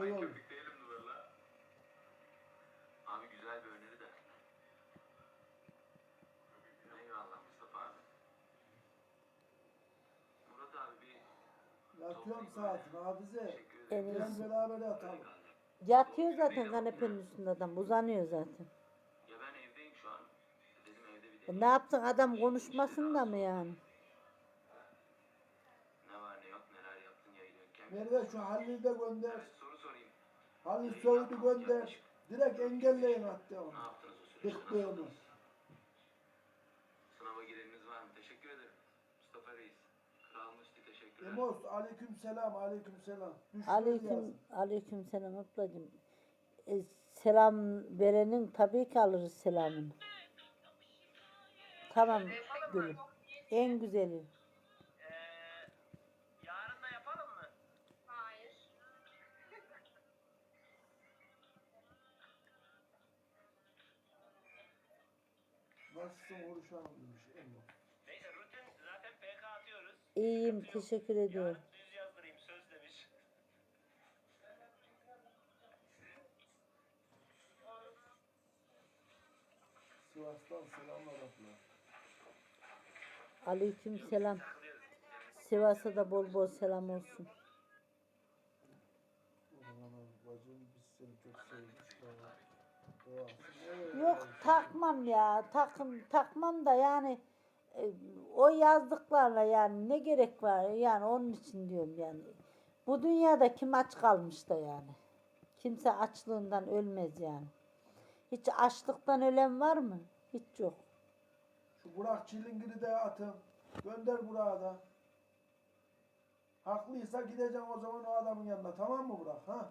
Daha iyi olur. köpük değilimdi valla. Abi güzel bir öneri de. Eyvallah Mustafa abi. Murat abi bir Yatıyorum saatine abize. Evet. Gel beraber yatalım. Yatıyor zaten kanepenin üstünde adam. Uzanıyor zaten. Ya ben evdeyim şu an. Dedim evde bir E ne yaptın adam konuşmasın da mı yani? Ne var ne yok neler yaptın Merve şu Halil'i de gönder. Evet, soru sorayım. Halil Soğut'u gönder. Direkt engelleyin hatta onu. Ne yaptınız o süreçte? Bıktığımı. Nasıl? Sınava gireniniz var mı? Teşekkür ederim. Mustafa Reis. Kral Musti teşekkürler. Emos aleyküm selam aleyküm selam. Aleyküm, yazın. aleyküm selam ablacığım. E, selam verenin tabii ki alırız selamını. Tamam gülüm. En güzeli. Nasılsın Oruç Hanım demiş Emo. Neyse rutin zaten PK atıyoruz. İyiyim teşekkür ediyorum. Yarın düz yazdırayım söz demiş. Sivas'tan selamlar abla. Aleyküm selam. Sivas'a da bol bol selam olsun. Bacım biz seni çok sevdik. Yok takmam ya. Takım takmam da yani e, o yazdıklarla yani ne gerek var yani onun için diyorum yani. Bu dünyada kim aç kalmış da yani. Kimse açlığından ölmez yani. Hiç açlıktan ölen var mı? Hiç yok. Şu Burak Çilingir'i de atın. Gönder Burak'a da. Haklıysa gideceğim o zaman o adamın yanına. Tamam mı Burak? Ha?